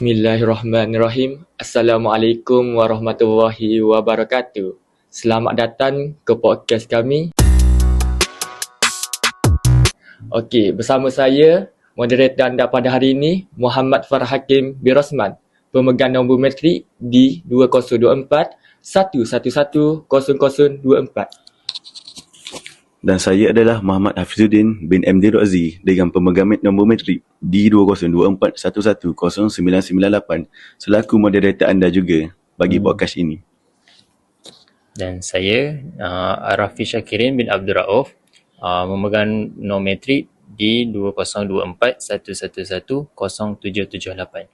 Bismillahirrahmanirrahim. Assalamualaikum warahmatullahi wabarakatuh. Selamat datang ke podcast kami. Okey, bersama saya moderator anda pada hari ini Muhammad Farhakim bin Rosman, pemegang nombor metrik di 2024 111 0024 dan saya adalah Muhammad Hafizuddin bin MD Razi dengan pemegang nombor metrik D2024110998 selaku moderator anda juga bagi hmm. podcast ini. Dan saya uh, Arafi Syakirin bin Abdul Rauf uh, memegang nombor metrik D202411107778.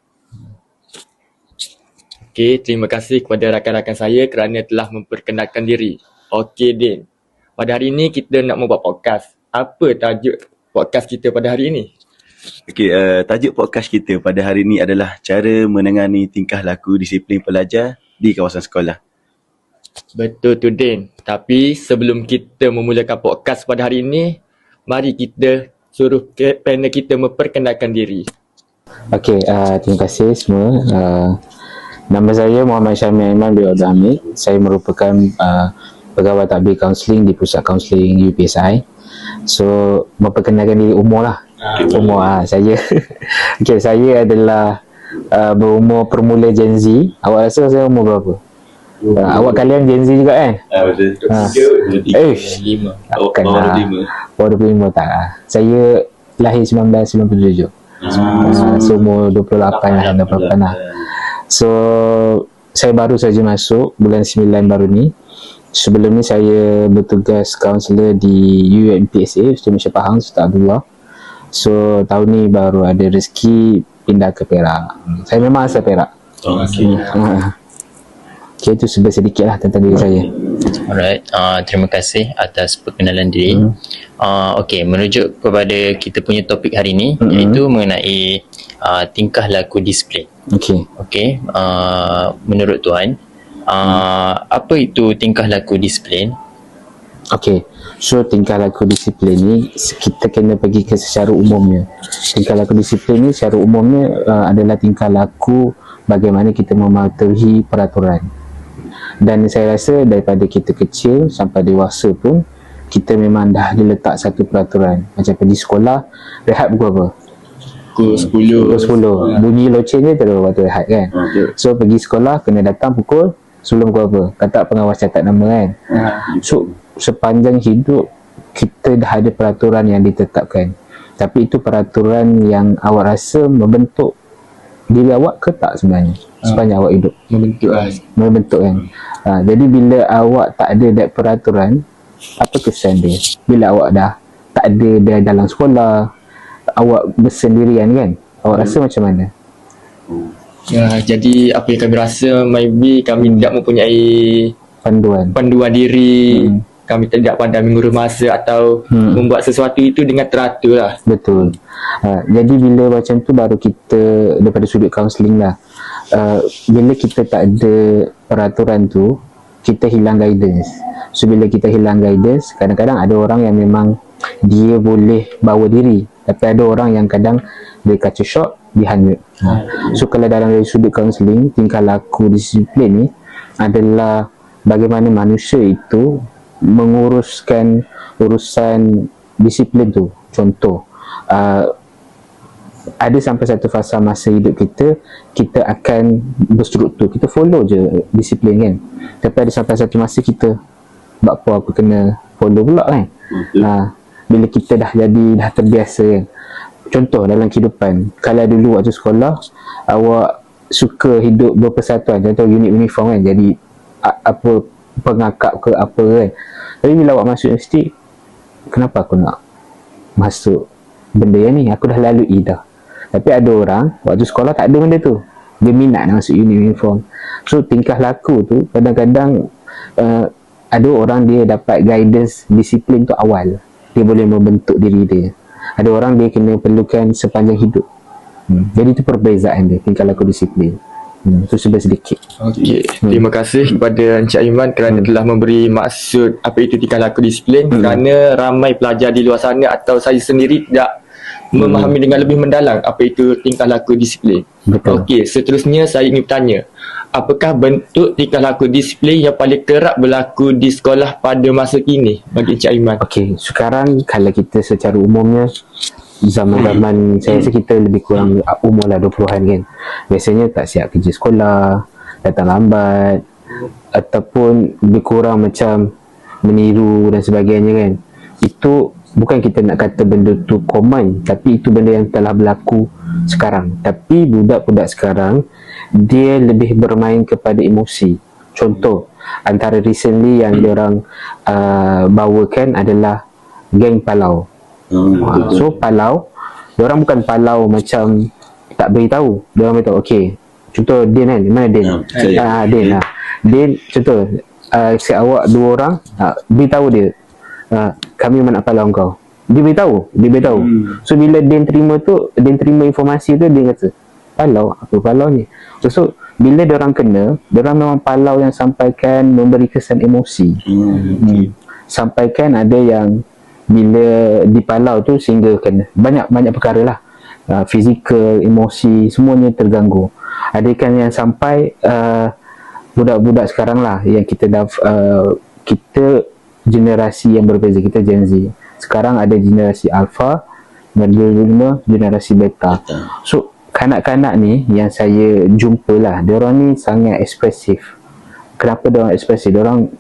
Okey, terima kasih kepada rakan-rakan saya kerana telah memperkenalkan diri. Okey, Din. Pada hari ini kita nak membuat podcast. Apa tajuk podcast kita pada hari ini? Okey, uh, tajuk podcast kita pada hari ini adalah cara menangani tingkah laku disiplin pelajar di kawasan sekolah. Betul tu Din. Tapi sebelum kita memulakan podcast pada hari ini, mari kita suruh panel kita memperkenalkan diri. Okey, uh, terima kasih semua. Uh, nama saya Muhammad Syamil Aiman bin Abdul Hamid. Saya merupakan uh, pegawai takbir kaunseling di pusat kaunseling UPSI. So memperkenalkan diri umur lah. Uh, umur ah saya. okay, saya adalah uh, berumur permula Gen Z. Awak rasa saya umur berapa? Uh, awak kalian Gen Z juga kan? Ah betul. Ha. Eh, 25. Takkan lah. Bawah 25 tak lah. Saya lahir 1997. Ah. Uh, so umur 28 lah, 28 lah. So saya baru saja masuk bulan 9 baru ni sebelum ni saya bertugas kaunselor di UMPSA Ustaz Malaysia Pahang Ustaz Abdullah. So tahun ni baru ada rezeki pindah ke Perak. Saya memang asal Perak. Oh, okay. Uh, okay, itu sebenarnya sedikit lah tentang diri saya. Alright uh, terima kasih atas perkenalan diri. Hmm. uh, ok merujuk kepada kita punya topik hari ini hmm. iaitu mengenai uh, tingkah laku disiplin. Ok ok uh, menurut Tuan uh, apa itu tingkah laku disiplin? Okay, so tingkah laku disiplin ni kita kena pergi ke secara umumnya. Tingkah laku disiplin ni secara umumnya uh, adalah tingkah laku bagaimana kita mematuhi peraturan. Dan saya rasa daripada kita kecil sampai dewasa pun kita memang dah diletak satu peraturan. Macam pergi sekolah, rehat pukul apa? Pukul 10. Pukul 10. Bunyi loceng je terus waktu rehat kan? Okay. So pergi sekolah kena datang pukul sebelum kau apa kata pengawas catat nama kan ha. so sepanjang hidup kita dah ada peraturan yang ditetapkan tapi itu peraturan yang awak rasa membentuk diri awak ke tak sebenarnya ha. sepanjang awak hidup membentuk lah membentuk kan ha. jadi bila awak tak ada that peraturan apa kesan dia bila awak dah tak ada dia dalam sekolah awak bersendirian kan awak hmm. rasa macam mana Ya, jadi apa yang kami rasa maybe kami tidak mempunyai panduan panduan diri. Hmm. Kami tidak pandai mengurus masa atau hmm. membuat sesuatu itu dengan teratur lah. Betul. Uh, jadi bila macam tu baru kita daripada sudut kaunseling lah. Uh, bila kita tak ada peraturan tu, kita hilang guidance. So bila kita hilang guidance, kadang-kadang ada orang yang memang dia boleh bawa diri. Tapi ada orang yang kadang dia kaca shock, dia hanyut. Ha. So kalau dalam dari sudut kaunseling, tingkah laku disiplin ni adalah bagaimana manusia itu menguruskan urusan disiplin tu. Contoh, uh, ada sampai satu fasa masa hidup kita, kita akan berstruktur. Kita follow je disiplin kan. Tapi ada sampai satu masa kita, buat apa aku kena follow pula kan. Ha, bila kita dah jadi, dah terbiasa kan contoh dalam kehidupan kalau dulu waktu sekolah awak suka hidup berpersatuan. Contoh unit uniform kan jadi apa pengakap ke apa kan. Tapi bila awak masuk universiti kenapa aku nak masuk benda yang ni? Aku dah lalui dah. Tapi ada orang waktu sekolah tak ada benda tu. Dia minat nak masuk unit uniform. So tingkah laku tu kadang-kadang uh, ada orang dia dapat guidance disiplin tu awal. Dia boleh membentuk diri dia ada orang dia kena perlukan sepanjang hidup hmm. jadi itu perbezaan dia tingkah laku disiplin Hmm, itu sudah sedikit. Okey. Hmm. Terima kasih kepada Encik Iman kerana hmm. telah memberi maksud apa itu tingkah laku disiplin hmm. kerana ramai pelajar di luar sana atau saya sendiri tidak memahami dengan lebih mendalam apa itu tingkah laku disiplin. Okey, seterusnya saya ingin bertanya, apakah bentuk tingkah laku disiplin yang paling kerap berlaku di sekolah pada masa kini bagi Encik Aiman? Okey, sekarang kalau kita secara umumnya zaman-zaman saya rasa kita lebih kurang umur lah 20-an kan. Biasanya tak siap kerja sekolah, datang lambat ataupun lebih kurang macam meniru dan sebagainya kan. Itu bukan kita nak kata benda tu common tapi itu benda yang telah berlaku sekarang. Tapi budak-budak sekarang dia lebih bermain kepada emosi. Contoh antara recently yang dia orang uh, bawakan adalah geng Palau. Hmm, Ha, so Palau, dia orang bukan Palau macam tak beritahu. Dia orang beritahu, okey. Contoh Din kan, mana Din? Ya, saya. Ah, Din lah. Din, contoh, uh, si awak dua orang, uh, beritahu dia, uh, kami mana Palau kau. Dia beritahu, dia beritahu. Hmm. So bila Din terima tu, Din terima informasi tu, dia kata, Palau, apa Palau ni? So, so bila dia orang kena, dia orang memang Palau yang sampaikan memberi kesan emosi Hmm. hmm. sampaikan ada yang bila di Palau tu sehingga kena banyak banyak perkara lah uh, fizikal, emosi semuanya terganggu ada kan yang sampai uh, budak-budak sekarang lah yang kita dah uh, kita generasi yang berbeza kita Gen Z sekarang ada generasi Alpha dan dulu generasi Beta so kanak-kanak ni yang saya jumpa lah diorang ni sangat ekspresif. Kenapa diorang ekspresif? Diorang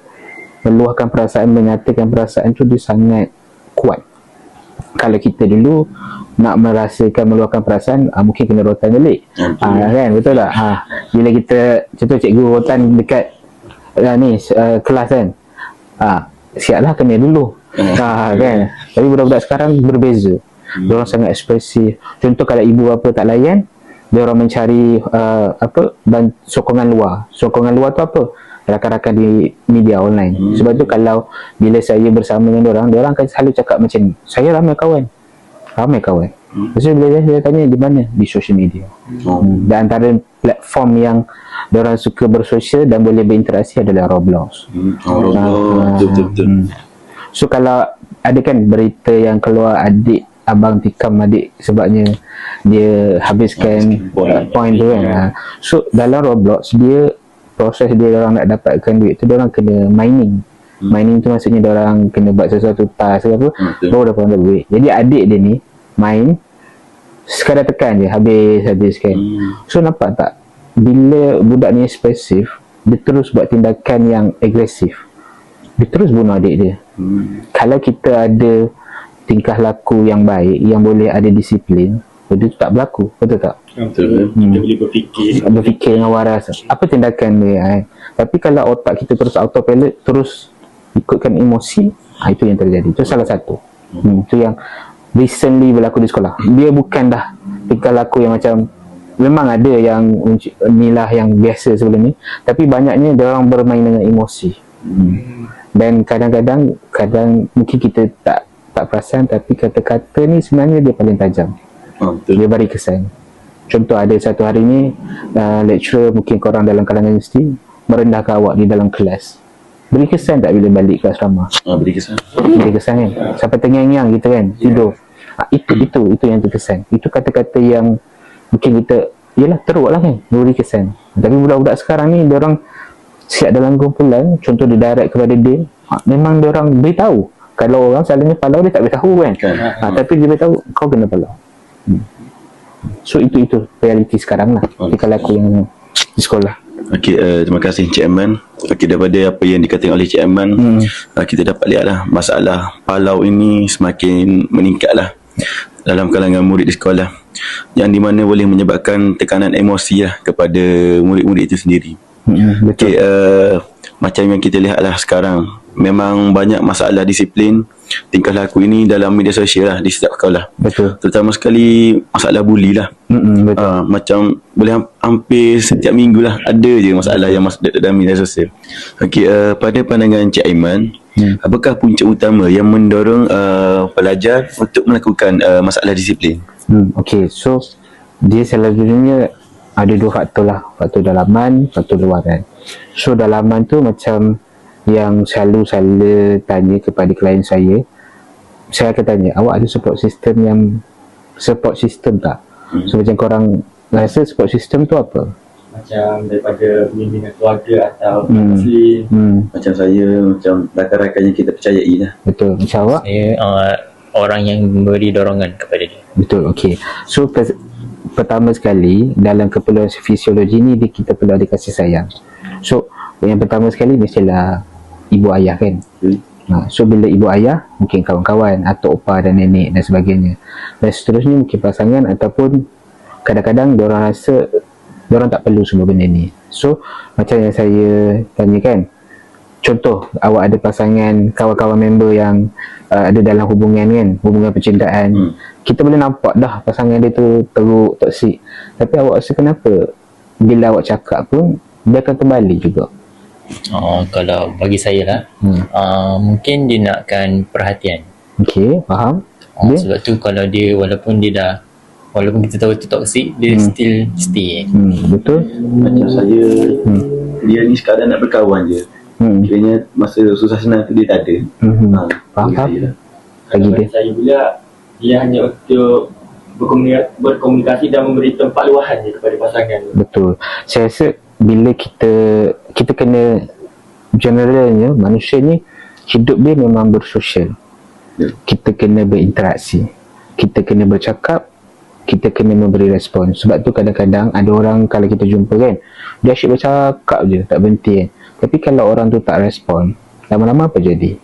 meluahkan perasaan menyatakan perasaan tu dia sangat kuat. Kalau kita dulu nak merasakan meluahkan perasaan uh, mungkin kena rotan balik. Betul. ha, kan? Betul tak? Ha, bila kita contoh cikgu rotan dekat uh, ni uh, kelas kan? Ha, siaplah kena dulu. Ha, kan? Tapi budak-budak sekarang berbeza dia orang sangat ekspresif contoh kalau ibu apa tak layan dia orang mencari uh, apa dan sokongan luar sokongan luar tu apa rakan-rakan di media online hmm. sebab tu kalau bila saya bersama dengan orang dia orang akan selalu cakap macam ni saya ramai kawan ramai kawan hmm. Lepas tu bila saya, saya tanya di mana di social media Oh. hmm. dan antara platform yang dia orang suka bersosial dan boleh berinteraksi adalah Roblox Hmm. Oh, Ah, oh, betul, betul, betul. Hmm. So kalau ada kan berita yang keluar adik abang tikam adik sebabnya dia habiskan Point. point tu kan. Ha. So dalam Roblox dia proses dia orang nak dapatkan duit tu dia orang kena mining. Hmm. Mining tu maksudnya dia orang kena buat sesuatu task ke apa Hmm, baru dapat dapat duit. Jadi adik dia ni main sekadar tekan je habis habis kan. Hmm. So nampak tak bila budak ni ekspresif dia terus buat tindakan yang agresif. Dia terus bunuh adik dia Hmm. kalau kita ada tingkah laku yang baik yang boleh ada disiplin benda tu tak berlaku betul tak Betul. Hmm. Kita boleh berfikir. berfikir dengan waras apa tindakan dia eh? tapi kalau otak kita terus autopilot terus ikutkan emosi ha, itu yang terjadi itu salah satu hmm, itu yang recently berlaku di sekolah dia bukan dah tingkah laku yang macam memang ada yang inilah yang biasa sebelum ni tapi banyaknya dia orang bermain dengan emosi dan kadang-kadang kadang mungkin kita tak tak perasan tapi kata-kata ni sebenarnya dia paling tajam. Oh, betul. dia beri kesan. Contoh ada satu hari ni uh, lecturer mungkin korang dalam kalangan universiti merendahkan awak di dalam kelas. Beri kesan tak bila balik ke asrama Ah, beri kesan. beri kesan kan? Sampai tengang-tengang kita kan tidur. Ha, itu itu itu yang terkesan. Itu kata-kata yang mungkin kita yelah teruk lah kan beri kesan. Tapi budak-budak sekarang ni dia orang siap dalam kumpulan. Contoh dia direct kepada dia. Ha, memang dia orang beritahu kalau orang selalunya palau dia tak beritahu kan Kan. ha, tapi dia beritahu kau kena palau hmm. so itu itu realiti sekarang lah Oh. tingkah laku yang di sekolah Okey, uh, terima kasih Encik Aiman. Okey, daripada apa yang dikatakan oleh Encik Aiman, Hmm. uh, kita dapat lihat lah masalah palau ini semakin meningkat lah dalam kalangan murid di sekolah yang di mana boleh menyebabkan tekanan emosi lah kepada murid-murid itu sendiri. hmm, betul Okey, uh, macam yang kita lihat lah sekarang memang banyak masalah disiplin tingkah laku ini dalam media sosial lah di setiap sekolah betul terutama sekali masalah bully lah hmm, betul Uh, macam boleh ham- hampir setiap minggu lah ada je masalah yang masuk dalam media sosial. Okey, uh, pada pandangan Cik Aiman, Hmm. apakah punca utama yang mendorong uh, pelajar untuk melakukan uh, masalah disiplin? Hmm, okay, so dia selalunya ada dua faktor lah. Faktor dalaman, faktor luaran. So dalaman tu macam yang selalu saya tanya kepada klien saya. Saya akan tanya, awak ada support system yang support system tak so macam korang rasa support system tu apa Macam daripada bimbingan keluarga atau Hmm. Muslim. hmm Macam saya Macam rakan-rakan yang kita percayai lah betul macam awak Saya uh, orang yang memberi dorongan kepada dia. Betul, okey. So pers- pertama sekali dalam keperluan fisiologi ni dia, kita perlu ada kasih sayang. So yang pertama sekali mestilah ibu ayah kan. Hmm. Ha, so bila ibu ayah mungkin kawan-kawan atau opa dan nenek dan sebagainya. Dan seterusnya mungkin pasangan ataupun kadang-kadang orang rasa orang tak perlu semua benda ni. So macam yang saya tanya kan. Contoh awak ada pasangan kawan-kawan member yang uh, ada dalam hubungan kan, hubungan percintaan. Hmm. Kita boleh nampak dah pasangan dia tu teruk, toksik. Tapi awak rasa kenapa bila awak cakap pun dia akan terbalik juga. Uh, kalau bagi saya lah, Hmm. uh, mungkin dia nakkan perhatian. Okey, faham? Uh, Dia? sebab tu kalau dia walaupun dia dah walaupun kita tahu tu toxic, dia Hmm. still stay. Hmm, betul? Macam saya Hmm. Dia ni sekadar nak berkawan je Hmm. Kiranya masa susah senang tu dia tak ada Hmm. ha, Faham, bagi faham. saya lah. Bagi dia. saya pula, dia hanya untuk berkomunikasi, berkomunikasi dan memberi tempat luahan je kepada pasangan tu. Betul. Saya rasa bila kita kita kena generalnya manusia ni hidup dia memang bersosial. Ya. Kita kena berinteraksi. Kita kena bercakap, kita kena memberi respon. Sebab tu kadang-kadang ada orang kalau kita jumpa kan, dia asyik bercakap je, tak berhenti kan. Tapi kalau orang tu tak respon, lama-lama apa jadi?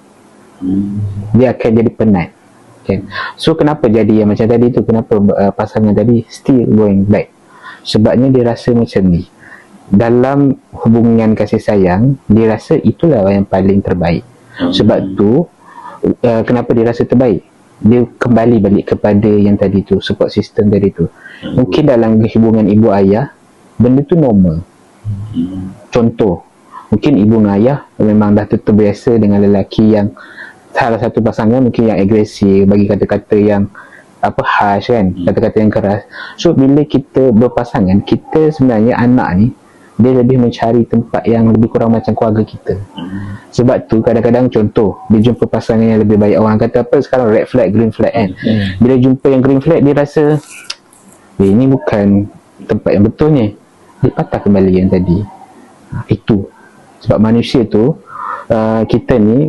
hmm. dia akan jadi penat kan so kenapa jadi yang macam tadi tu kenapa uh, pasangan tadi still going back sebabnya dia rasa macam ni dalam hubungan kasih sayang dia rasa itulah yang paling terbaik. Sebab tu uh, kenapa dia rasa terbaik? Dia kembali balik kepada yang tadi tu support system tadi tu. Mungkin dalam hubungan ibu ayah benda tu normal. Hmm. contoh mungkin ibu dan ayah memang dah terbiasa dengan lelaki yang salah satu pasangan mungkin yang agresif bagi kata-kata yang apa harsh kan? Kata-kata yang keras. So bila kita berpasangan kita sebenarnya anak ni dia lebih mencari tempat yang lebih kurang macam keluarga kita. Sebab tu kadang-kadang contoh dia jumpa pasangan yang lebih baik. Orang kata apa sekarang? Red flag green flag kan? Bila jumpa yang green flag dia rasa eh, ini bukan tempat yang betulnya dia patah kembali yang tadi. Ha, itu. Sebab manusia tu uh, kita ni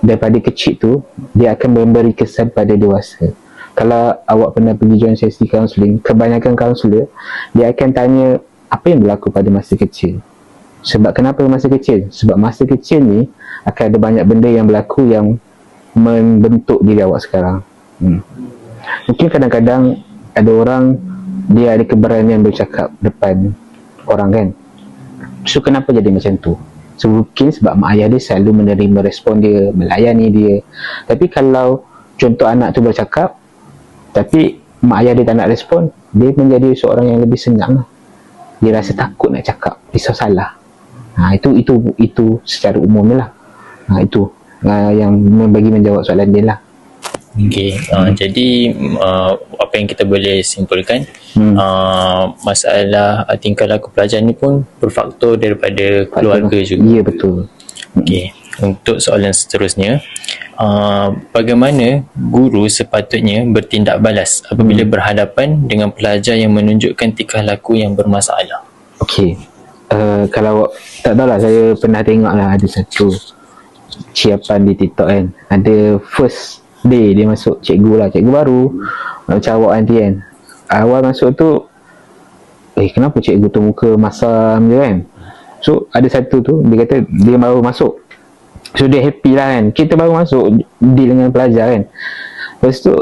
daripada kecil tu dia akan memberi kesan pada dewasa. Kalau awak pernah pergi join sesi counselling kebanyakan kaunselor dia akan tanya apa yang berlaku pada masa kecil sebab kenapa masa kecil sebab masa kecil ni akan ada banyak benda yang berlaku yang membentuk diri awak sekarang hmm. mungkin kadang-kadang ada orang dia ada keberanian bercakap depan orang kan So kenapa jadi macam tu? So mungkin sebab mak ayah dia selalu menerima respon dia, melayani dia. Tapi kalau contoh anak tu bercakap, tapi mak ayah dia tak nak respon, dia menjadi seorang yang lebih senyap lah. Dia rasa takut nak cakap, risau salah. Ha, itu itu itu secara umumnya lah. Ha, itu uh, yang bagi menjawab soalan dia lah. Okay, uh, jadi uh, apa yang kita boleh simpulkan Hmm. uh, masalah uh, tingkah laku pelajar ni pun berfaktor daripada keluarga juga. Ya betul. Okey, untuk soalan seterusnya, uh, bagaimana guru sepatutnya bertindak balas apabila berhadapan dengan pelajar yang menunjukkan tingkah laku yang bermasalah? Okey. Uh, kalau tak tahulah saya pernah tengok lah ada satu siapan di TikTok kan. Ada first day dia masuk cikgu lah, cikgu baru. Macam awak nanti kan. Awal masuk tu eh kenapa cikgu tu muka masam je kan? So ada satu tu dia kata dia baru masuk. So dia happy lah kan. Kita baru masuk deal dengan pelajar kan. Lepas tu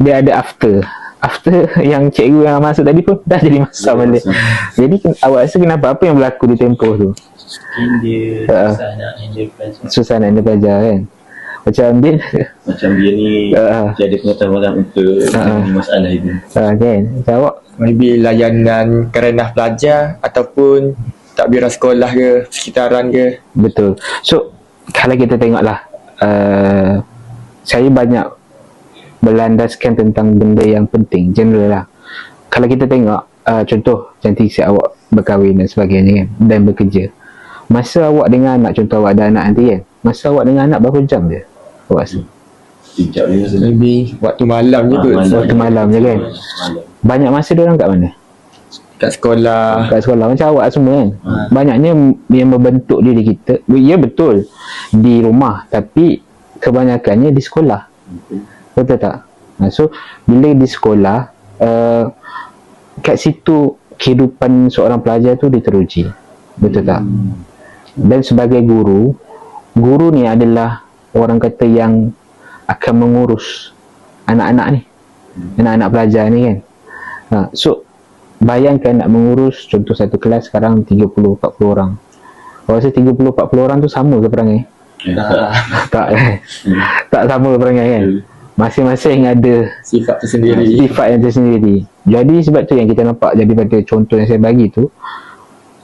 dia ada after. After yang cikgu yang masuk tadi pun dah jadi masam balik. Jadi awak rasa kenapa? Apa yang berlaku di tempoh tu? Dia Ah. susah nak handle pelajar. Susah nak ada pelajar kan? Macam dia Macam dia ni Ah. Dia ada pengetahuan untuk. Mengenai masalah itu ha, kan? Macam awak Maybe layanan kerenah pelajar ataupun takbiran sekolah ke, sekitaran ke. Betul. So kalau kita tengoklah uh, saya banyak berlandaskan tentang benda yang penting general lah. Kalau kita tengok uh, contoh cantik si awak berkahwin dan sebagainya kan dan bekerja. Masa awak dengan anak contoh awak ada anak nanti kan. Masa awak dengan anak berapa jam je? Awak rasa? Sekejap Lebih waktu malam je kot. malam. Waktu malam je kan. Banyak masa dia orang kat mana? Kat sekolah. kat sekolah. Macam awak semua kan. Ha. banyaknya yang membentuk diri kita. Ya betul. Di rumah. Tapi kebanyakannya di sekolah. Betul. Tak? Ha, so bila di sekolah uh, kat situ kehidupan seorang pelajar tu diteruji. Betul tak? Dan sebagai guru guru ni adalah orang kata yang akan mengurus anak-anak ni. Anak-anak pelajar ni kan. Ha, so bayangkan nak mengurus contoh satu kelas sekarang 30-40 orang Awak rasa 30-40 orang tu sama ke perangai? Ah, tak eh? tak sama ke perangai kan? Masing-masing ada sifat tersendiri. sifat yang tersendiri jadi sebab tu yang kita nampak jadi pada contoh yang saya bagi tu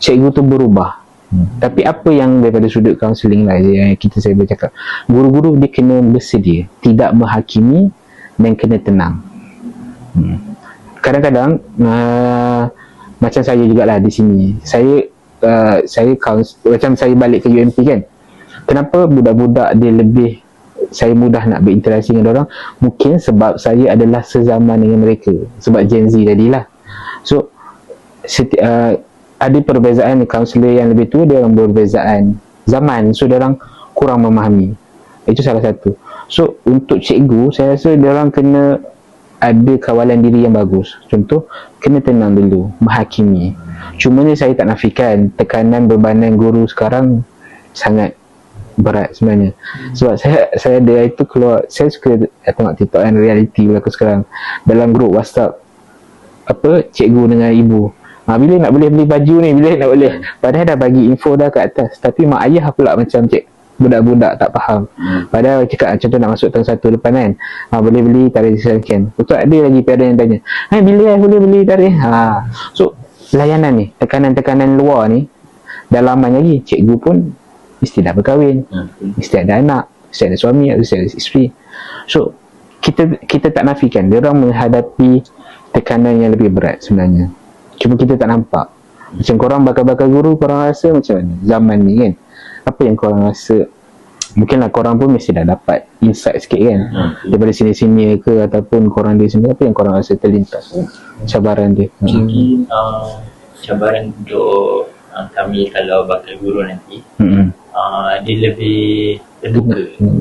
cikgu tu berubah hmm. tapi apa yang daripada sudut kaunseling lah yang kita saya bercakap guru-guru dia kena bersedia tidak menghakimi dan kena tenang hmm. Kadang-kadang uh, macam saya jugalah di sini. Saya uh, saya counsel, macam saya balik ke UMP kan. Kenapa budak-budak dia lebih saya mudah nak berinteraksi dengan orang? Mungkin sebab saya adalah sezaman dengan mereka. Sebab Gen Z tadilah so seti, uh, ada perbezaan kaunselor yang lebih tua dia orang berbezaan zaman. So dia orang kurang memahami. Itu salah satu. So untuk cikgu saya rasa dia orang kena ada kawalan diri yang bagus. Contoh kena tenang dulu menghakimi. Cuma ni saya tak nafikan tekanan bebanan guru sekarang sangat berat sebenarnya. Sebab saya saya ada itu keluar saya suka tengok TikTok kan reality berlaku sekarang. Dalam grup WhatsApp apa cikgu dengan ibu. Ha, bila nak boleh beli baju ni? Bila nak boleh? Padahal dah bagi info dah kat atas. Tapi mak ayah pula macam cik budak-budak tak faham. Padahal cakap contoh nak masuk tahun satu depan kan ha, boleh beli tarikh sekian. Betul ada lagi parent yang tanya hai bila eh boleh beli tarikh? Ha. so layanan ni tekanan-tekanan luar ni dah lagi cikgu pun mesti dah berkahwin. Mesti ada anak mesti ada suami mesti ada isteri. So kita kita tak nafikan. Dia orang menghadapi tekanan yang lebih berat sebenarnya. Cuma kita tak nampak. Macam korang bakal-bakal guru korang rasa macam mana? Zaman ni kan apa yang korang rasa mungkinlah korang pun mesti dah dapat insight sikit kan daripada sini-sini ke ataupun korang di sini apa yang korang rasa terlintas cabaran dia hmm. Mungkin uh, cabaran untuk uh, kami kalau bakal guru nanti Hmm. uh, dia lebih terbuka. Hmm.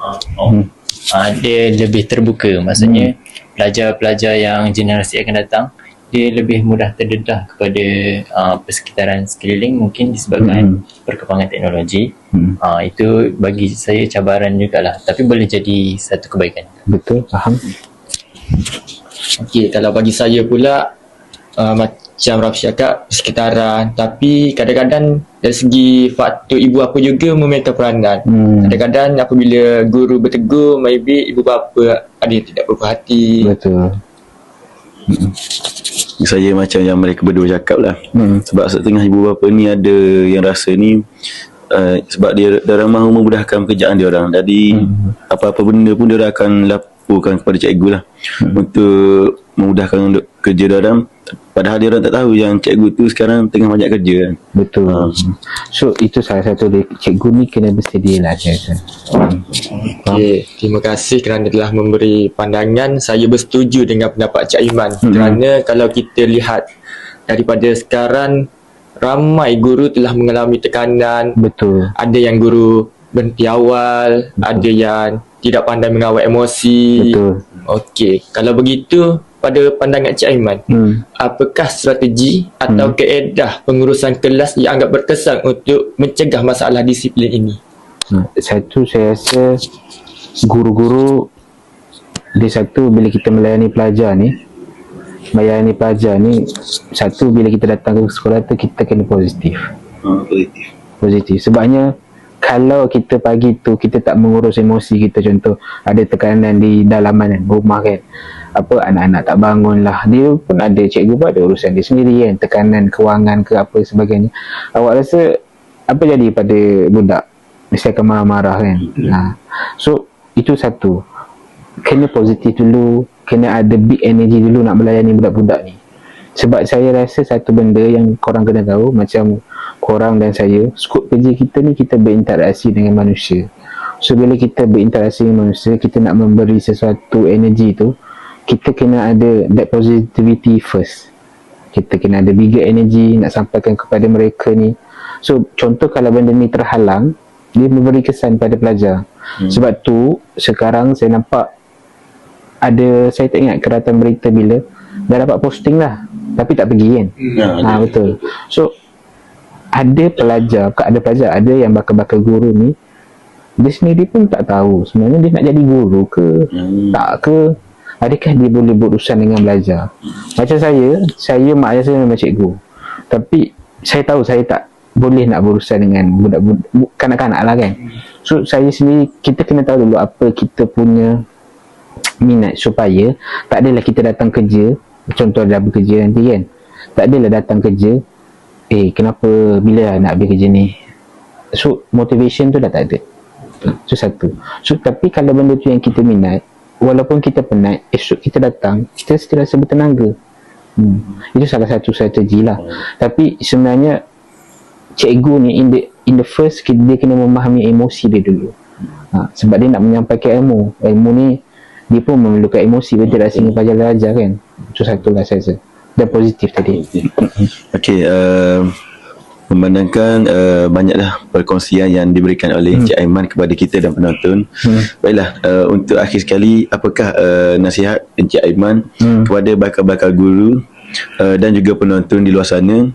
Uh, oh. Hmm. Uh, dia lebih terbuka. Maksudnya pelajar-pelajar yang generasi akan datang dia lebih mudah terdedah kepada uh, persekitaran sekeliling mungkin disebabkan perkembangan teknologi. Hmm. Uh, itu bagi saya cabaran jugalah. Tapi boleh jadi satu kebaikan. betul faham Okey, kalau bagi saya pula uh, macam Rafi cakap sekitaran tapi kadang-kadang dari segi faktor ibu bapa juga memainkan peranan. hmm. Kadang-kadang apabila guru bertegur maybe ibu bapa ada yang tidak berhati. betul Saya macam yang mereka berdua cakap lah hmm. Sebab setengah ibu bapa ni ada yang rasa ni uh, Sebab dia orang mahu memudahkan pekerjaan dia orang Jadi Hmm. apa-apa benda pun dia akan laporkan kepada cikgu lah Hmm. Untuk memudahkan untuk kerja dia orang Padahal dia orang tak tahu yang cikgu tu sekarang tengah banyak kerja kan Betul. Ah. So itu salah satu dia cikgu ni kena bersedia lah saya rasa. Hmm. Okey, terima kasih kerana telah memberi pandangan. Saya bersetuju dengan pendapat Cik Iman Mhm. kerana kalau kita lihat daripada sekarang ramai guru telah mengalami tekanan. Betul. Ada yang guru berhenti awal, ada yang tidak pandai mengawal emosi. Betul. Okey, kalau begitu pada pandangan Cik Aiman, Hmm. apakah strategi atau keedah pengurusan kelas yang anggap berkesan untuk mencegah masalah disiplin ini? Hmm. Satu saya rasa guru-guru dia satu bila kita melayani pelajar ni melayani pelajar ni satu bila kita datang ke sekolah tu kita kena positif uh, Positif positif sebabnya kalau kita pagi tu kita tak mengurus emosi kita contoh ada tekanan di dalaman kan rumah kan apa anak-anak tak bangun lah. Dia pun ada cikgu pun ada urusan dia sendiri kan. Tekanan kewangan ke apa sebagainya. Awak rasa apa jadi pada budak? Mesti akan marah-marah kan? Ha. so itu satu. Kena positif dulu. Kena ada big energy dulu nak melayani budak-budak ni. Sebab saya rasa satu benda yang korang kena tahu macam korang dan saya skop kerja kita ni kita berinteraksi dengan manusia. So bila kita berinteraksi dengan manusia, kita nak memberi sesuatu energi tu, kita kena ada that positivity first. Kita kena ada bigger energy nak sampaikan kepada mereka ni. So contoh kalau benda ni terhalang, dia memberi kesan pada pelajar. Hmm. Sebab tu sekarang saya nampak ada saya tak ingat keratan berita bila dah dapat posting lah tapi tak pergi kan. Ya, Ha, betul. So ada pelajar, bukan ada pelajar, ada yang bakal-bakal guru ni dia sendiri pun tak tahu sebenarnya dia nak jadi guru ke Hmm. tak ke adakah dia boleh berurusan dengan belajar? Macam saya saya mak ayah saya memang cikgu. Tapi saya tahu saya tak boleh nak berurusan dengan budak-budak bu- kanak-kanak lah kan. So saya sendiri kita kena tahu dulu apa kita punya minat supaya tak adalah kita datang kerja contoh dah bekerja nanti kan. Tak adalah datang kerja eh kenapa bila nak habis kerja ni? So motivation tu dah tak ada. So satu. So tapi kalau benda tu yang kita minat walaupun kita penat esok kita datang kita still rasa bertenaga. Hmm. itu salah satu strategi lah. Tapi sebenarnya cikgu ni in the in the first dia kena memahami emosi dia dulu. Ha, sebab dia nak menyampaikan ilmu. Ilmu ni dia pun memerlukan emosi. Dia tidak sehingga pelajar ajar kan? Itu satu lah saya rasa. Dan positif tadi. Okey, uh, memandangkan uh, banyaklah perkongsian yang diberikan oleh hmm. Cik Aiman kepada kita dan penonton. Hmm. Baiklah, uh, untuk akhir sekali, apakah uh, nasihat Encik Aiman hmm. kepada bakal-bakal guru uh, dan juga penonton di luar sana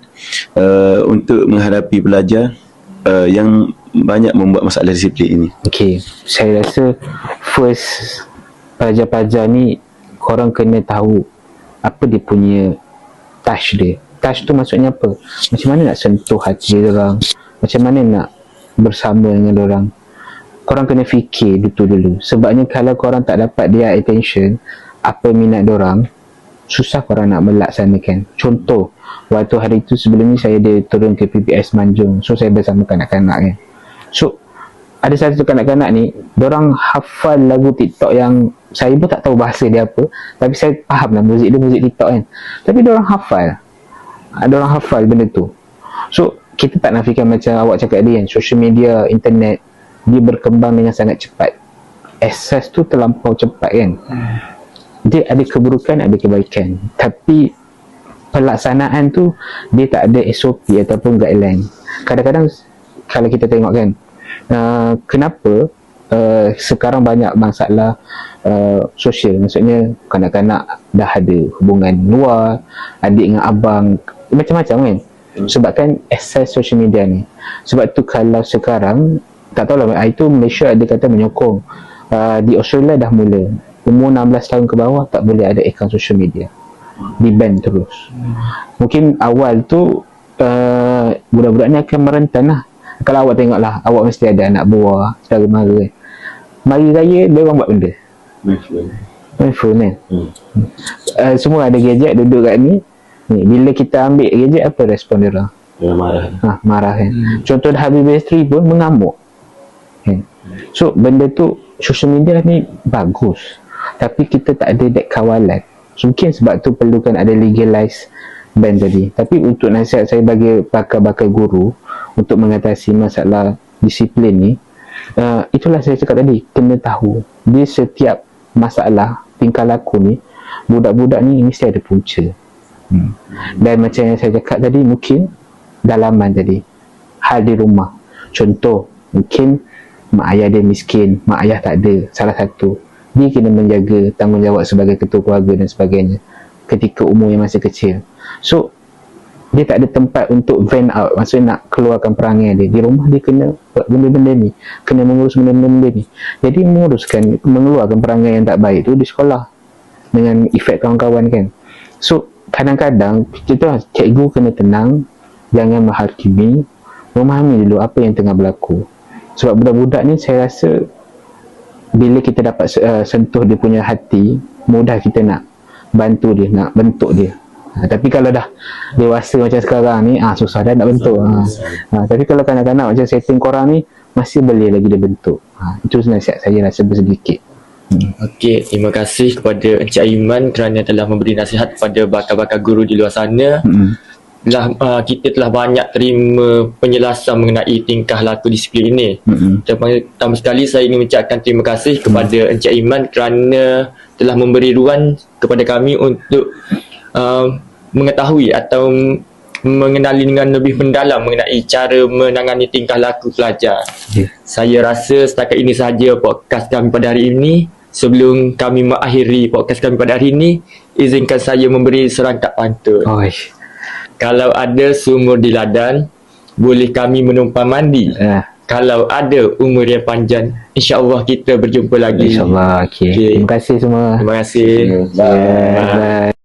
uh, untuk menghadapi pelajar uh, yang banyak membuat masalah disiplin ini? Okay, saya rasa first pelajar-pelajar ni korang kena tahu apa dia punya touch dia. Touch tu maksudnya apa? Macam mana nak sentuh hati orang? Macam mana nak bersama dengan orang? Korang kena fikir betul dulu. Sebabnya kalau korang tak dapat dia attention, apa minat orang, susah korang nak melaksanakan. Contoh, waktu hari tu sebelum ni saya dia turun ke PPS Manjung. So saya bersama kanak-kanak kan. So ada satu kanak-kanak ni orang hafal lagu TikTok yang saya pun tak tahu bahasa dia apa tapi saya faham lah muzik dia muzik TikTok kan tapi orang hafal ada orang hafal benda tu. So kita tak nafikan macam awak cakap tadi kan social media internet dia berkembang dengan sangat cepat. Access tu terlampau cepat kan? Dia ada keburukan ada kebaikan. Tapi pelaksanaan tu dia tak ada SOP ataupun guideline. Kadang-kadang kalau kita tengok kan uh, kenapa uh, sekarang banyak masalah uh, sosial maksudnya kanak-kanak dah ada hubungan luar adik dengan abang macam-macam kan. Sebabkan access social media ni. Sebab tu kalau sekarang tak tahu lah itu Malaysia ada kata menyokong. Uh, di Australia dah mula. Umur 16 tahun ke bawah tak boleh ada akaun social media. Di ban terus. Mungkin awal tu uh, budak-budak ni akan merentan lah. Kalau awak tengok lah awak mesti ada anak buah saudara mara kan. Mari raya dia orang buat benda. Main phone kan Hmm. uh, semua ada gadget duduk kat ni ni bila kita ambil gadget apa respon dia orang? Dia marah. ha, marah kan? Contoh dah habis bateri pun mengamuk kan? So benda tu social media ni bagus. Tapi kita tak ada that kawalan. So, mungkin sebab tu perlukan ada legalize ban tadi. Tapi untuk nasihat saya bagi bakal-bakal guru untuk mengatasi masalah disiplin ni uh, itulah saya cakap tadi kena tahu. Di setiap masalah tingkah laku ni budak-budak ni mesti ada punca hmm. dan macam yang saya cakap tadi mungkin dalaman tadi. Hal di rumah. Contoh mungkin mak ayah dia miskin mak ayah tak ada salah satu. Dia kena menjaga tanggungjawab sebagai ketua keluarga dan sebagainya ketika umur yang masih kecil. So dia tak ada tempat untuk vent out maksudnya nak keluarkan perangai dia. Di rumah dia kena buat benda-benda ni kena mengurus benda-benda ni. Jadi menguruskan mengeluarkan perangai yang tak baik tu di sekolah dengan efek kawan-kawan kan? So kadang-kadang kita cikgu kena tenang jangan menghakimi memahami dulu apa yang tengah berlaku. Sebab budak-budak ni saya rasa bila kita dapat uh, sentuh dia punya hati mudah kita nak bantu dia nak bentuk dia. Ha, tapi kalau dah dewasa macam sekarang ni ah susah dah nak bentuk ha. Ha, tapi kalau kanak-kanak macam setting korang ni masih boleh lagi dia bentuk. Ha, itu nasihat saya rasa sedikit Okey, terima kasih kepada Encik Aiman kerana telah memberi nasihat kepada bakal-bakal guru di luar sana. hmm. telah, uh, kita telah banyak terima penjelasan mengenai tingkah laku disiplin ini. Mm-mm. Pertama sekali saya ingin mengucapkan terima kasih kepada Encik Iman kerana telah memberi ruang kepada kami untuk uh, mengetahui atau mengenali dengan lebih mendalam mengenai cara menangani tingkah laku pelajar. Ya. Saya rasa setakat ini sahaja podcast kami pada hari ini. Sebelum kami mengakhiri podcast kami pada hari ini, izinkan saya memberi serangkap pantun. Oish. Kalau ada sumur di ladang, boleh kami menumpang mandi. Ah, Kalau ada umur yang panjang, insya-Allah kita berjumpa lagi. InsyaAllah. Okay. Okay. Terima kasih semua. Terima kasih. Yeah, bye.